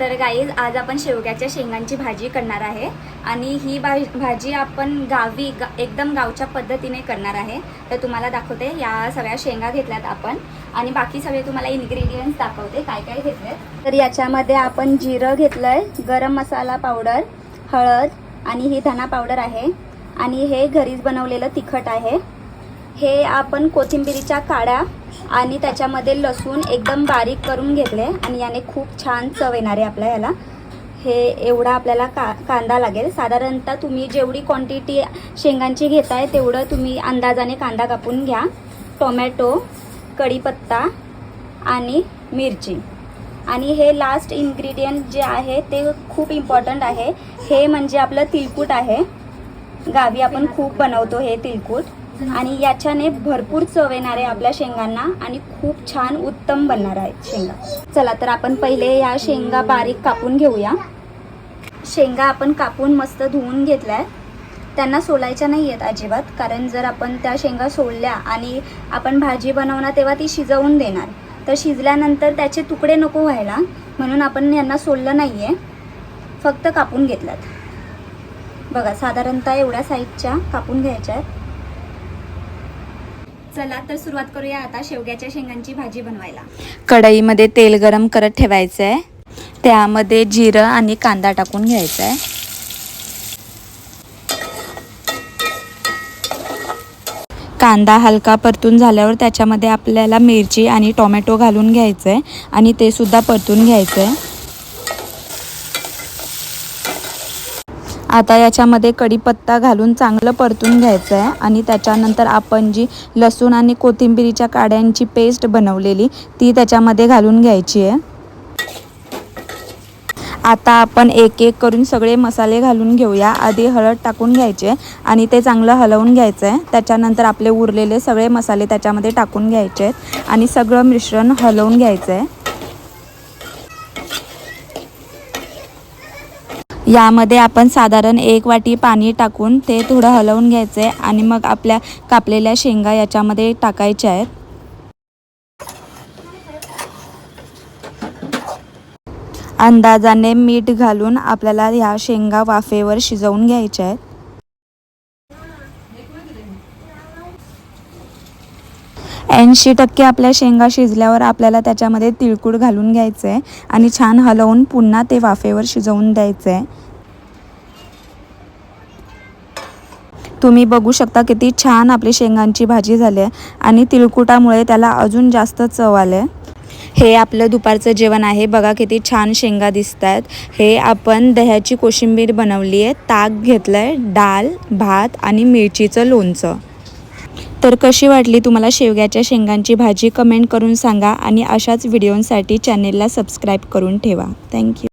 तर गाईज आज आपण शेवग्याच्या शेंगांची भाजी करणार आहे. आणि ही भा भाजी आपण गावी गा एकदम गावच्या पद्धतीने करणार आहे. तर तुम्हाला दाखवते या सगळ्या शेंगा घेतल्यात आपण. आणि बाकी सगळे तुम्हाला इन्ग्रेडियंट्स दाखवते काय काय घेतलेत. तर याच्यामध्ये आपण जिरं घेतलं आहे गरम मसाला पावडर हळद आणि ही धना पावडर आहे. आणि हे घरीच बनवलेलं तिखट आहे. हे आपण कोथिंबिरीच्या काड्या आणि त्याच्यामध्ये लसूण एकदम बारीक करून घेतले आणि याने खूप छान चव येणार आहे आपल्या याला. हे एवढा आपल्याला का कांदा लागेल. साधारणतः तुम्ही जेवढी क्वांटिटी शेंगांची घेताय तेवढं तुम्ही अंदाजाने कांदा कापून घ्या. टोमॅटो कढीपत्ता आणि मिरची. आणि हे लास्ट इन्ग्रेडियंट जे आहे ते खूप इम्पॉर्टंट आहे. हे म्हणजे आपलं तिलकूट आहे. गावी आपण खूप बनवतो हे तिलकूट. आणि याच्याने भरपूर चव येणार आहे आपल्या शेंगांना आणि खूप छान उत्तम बनणार आहेत शेंगा. चला तर आपण पहिले या शेंगा बारीक कापून घेऊया. शेंगा आपण कापून मस्त धुवून घेतल्या त्यांना सोलायच्या नाही आहेत अजिबात कारण जर आपण त्या शेंगा सोडल्या आणि आपण भाजी बनवणार तेव्हा ती शिजवून देणार. तर शिजल्यानंतर त्याचे तुकडे नको व्हायला म्हणून आपण यांना सोललं नाही आहे फक्त कापून घेतल्यात. बघा साधारणतः एवढ्या साईजच्या कापून घ्यायच्या आहेत. चला तर सुरुवात करूया आता शेवग्याच्या शेंगांची भाजी बनवायला. कढईमध्ये तेल गरम करत ठेवायचं आहे त्यामध्ये जिरं आणि कांदा टाकून घ्यायचा आहे कांदा हलका परतून झाल्यावर त्याच्यामध्ये आपल्याला मिरची आणि टोमॅटो घालून घ्यायचं आहे आणि ते सुद्धा परतून घ्यायचं आहे आता याच्यामध्ये कढीपत्ता घालून चांगलं परतून घ्यायचं आहे आणि त्याच्यानंतर आपण जी लसूण आणि कोथिंबिरीच्या काड्यांची पेस्ट बनवलेली ती त्याच्यामध्ये घालून घ्यायची आहे. आता आपण एक एक करून सगळे मसाले घालून घेऊया. आधी हळद टाकून घ्यायचे आणि ते चांगलं हलवून घ्यायचं आहे. त्याच्यानंतर आपले उरलेले सगळे मसाले त्याच्यामध्ये टाकून घ्यायचे आहेत आणि सगळं मिश्रण हलवून घ्यायचं आहे. यामध्ये आपण साधारण एक वाटी पाणी टाकून ते थोडं हलवून घ्यायचं आहे आणि मग आपल्या कापलेल्या शेंगा याच्यामध्ये टाकायच्या आहेत. अंदाजाने मीठ घालून आपल्याला ह्या शेंगा वाफेवर शिजवून घ्यायच्या आहेत. ऐंशी टक्के आपल्या शेंगा शिजल्यावर आपल्याला त्याच्यामध्ये तिळकूळ घालून घ्यायचं आहे आणि छान हलवून पुन्हा ते वाफेवर शिजवून द्यायचं आहे तुम्ही बघू शकता किती छान आपली शेंगांची भाजी झाली आहे आणि तिळकुटामुळे त्याला अजून जास्त चव आले हे आपलं दुपारचं जेवण आहे. बघा किती छान शेंगा दिसत आहेत. हे आपण दह्याची कोशिंबीर बनवली आहे. ताक घेतलं आहे डाळ भात आणि मिरचीचं लोणचं. तर कशी वाटली तुम्हाला शेवग्याच्या शेंगांची भाजी? कमेंट करून सांगा आणि अशाच व्हिडिओंसाठी चॅनेलला सबस्क्राईब करून ठेवा. थँक्यू.